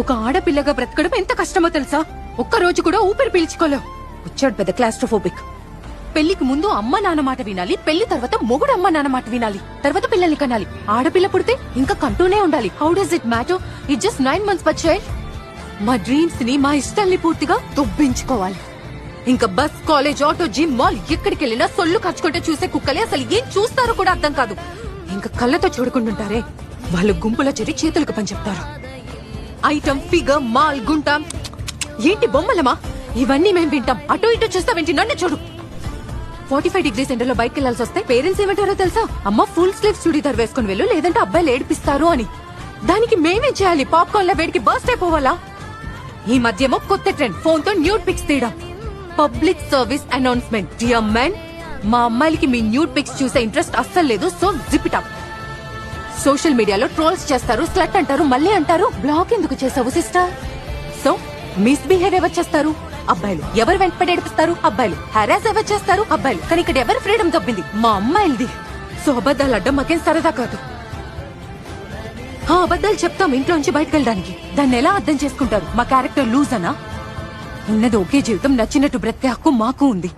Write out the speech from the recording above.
ఒక ఆడపిల్లగా బ్రతకడం ఎంత కష్టమో తెలుసా? ఒక్క రోజు కూడా ఊపిరి పీల్చుకోలేవు. వచ్చాడు పెద్ద క్లాస్ట్రోఫోబిక్. పెళ్ళికి ముందు అమ్మ నాన్న మాట వినాలి పెళ్ళి తర్వాత మొగుడు అమ్మ నాన్న మాట వినాలి తర్వాత పిల్లల్ని కనాలి. ఆడపిల్ల పుడితే ఇంకా కంటూనే ఉండాలి. How does it matter it just nine months but child మా డ్రీమ్స్ని మా ఇష్టాల్ని పూర్తిగా దొబ్బించుకోవాలి. ఇంకా bus college auto gym mall ఎక్కడికి వెళ్ళినా సొల్లు ఖర్చుకుంటే చూసే కుక్కలే అసలు ఏం చూస్తారో కూడా అర్థం కాదు. ఇంకా కళ్ళతో చూడకుంటుంటారే వాళ్ళు గుంపులో చేరి చేతులకు పని చెప్తారు. ఐటమ్ ఫిగర్ మాల్ గుంట. ఏంటి బొమ్మలమా? ఇవన్నీ మేము వింటాం. అటు ఇటు చూస్తావేంటి నన్ను చూడు. ఫార్టీ ఫైవ్ డిగ్రీ సెంటర్లో బయటకు వెళ్ళాల్సి వస్తే పేరెంట్స్ ఏమంటారో తెలుసా? అమ్మ ఫుల్ స్లీవ్ చుడీదార్ వేసుకుని వెళ్ళు లేదంటే అబ్బాయిలు ఏడిపిస్తారు అని. దానికి మేమే చేయాలి? పాప్కార్న్లో వేడికి బర్స్ట్ అయిపోవాలా ఈ మధ్యేమో కొత్త ట్రెండ్. ఫోన్తో న్యూడ్ పిక్స్ తీయడం. Public service announcement. Dear men మా అమ్మాయిలకి మీ న్యూడ్ పిక్స్ చూసే ఇంట్రెస్ట్ అస్సలు లేదు సో జిపిటప్ సోషల్ మీడియాలో ట్రోల్స్ చేస్తారు స్లట్ అంటారు మళ్ళీ అంటారు. బ్లాక్ ఎందుకు చేసావు సిస్టర్? సో మిస్బిహేవ్ ఎవరు చేస్తారు? అబ్బాయిలు. ఎవరు వెంటపడి ఏడిపిస్తారు? అబ్బాయిలు. హెరాస్ ఎవరు చేస్తారు? అబ్బాయిలు. కానీ ఇక్కడ ఎవరు ఫ్రీడమ్ దొబ్బింది? మా అమ్మాయిలది. సో అబద్ధాలు అడ్డం మాకేం సరదా కాదు. ఆ అబద్ధాలు చెప్తాం ఇంట్లోంచి బయటకు వెళ్ళడానికి. దాన్ని ఎలా అర్థం చేసుకుంటారు? మా క్యారెక్టర్ లూజ్ అనా ఉన్నది ఒకే జీవితం నచ్చినట్టు బ్రతికే హక్కు మాకు ఉంది.